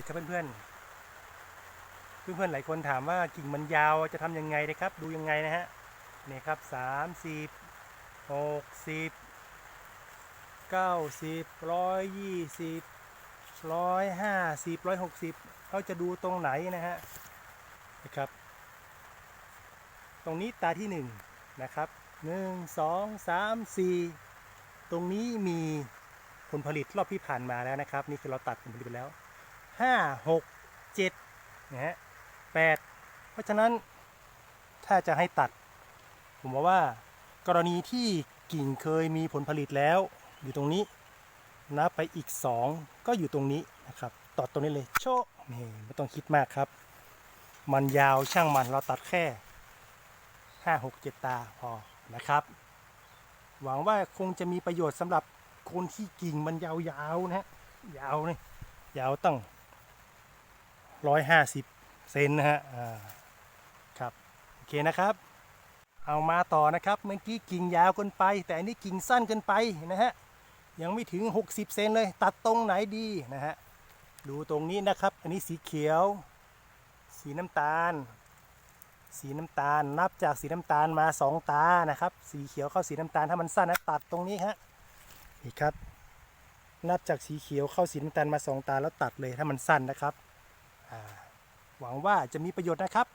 ดีครับเพื่อนๆ เพื่อนๆหลายคนถามว่ากิ่งมันยาวจะทำยังไงนะครับ ดูยังไงนะฮะนี่ครับสามสิบหกสิบเก้าสิบร้อยยี่สิบร้อยห้าสิบร้อยหกสิบเราจะดูตรงไหนนะฮะนะครับ ตรงนี้ตาที่หนึ่งนะครับหนึ่งสองสามสี่ตรงนี้มีผลผลิตรอบที่ผ่านมาแล้วนะครับ นี่คือเราตัดผลผลิตไปแล้ว ห้าหกเจ็ดนะฮะแปดเพราะฉะนั้นถ้าจะให้ตัด ผมบอกว่า กรณีที่กิ่งเคยมีผลผลิตแล้ว อยู่ตรงนี้นับไปอีก 2 ก็อยู่ตรงนี้นะครับตัดตรงนี้เลยโชะนี่ไม่ต้องคิดมากครับ มันยาวช่างมันเราตัดแค่ 5 6 7 ตาพอนะครับ หวังว่าคงจะมีประโยชน์สำหรับคนที่กิ่งมันยาวๆนะฮะยาวนี่ยาวตั้ง ร้อยห้าสิบเซนนะฮะครับโอเคนะครับ เอามาต่อนะครับเมื่อกี้กิ่งยาวเกินไป แต่อันนี้กิ่งสั้นเกินไปนะฮะยังไม่ถึง 60 เซนเลย ตัดตรงไหนดีนะฮะดูตรงนี้นะครับ อันนี้สีเขียว สีน้ำตาล สีน้ำตาลนับจากสีน้ำตาลมา 2 ตานะครับ สีเขียวเข้าสีน้ำตาลถ้ามันสั้นนะตัดตรงนี้ฮะนี่ครับนับจากสีเขียวเข้าสีน้ำตาลมาสองตาแล้วตัดเลยถ้ามันสั้นนะครับ หวังว่าจะมีประโยชน์นะครับ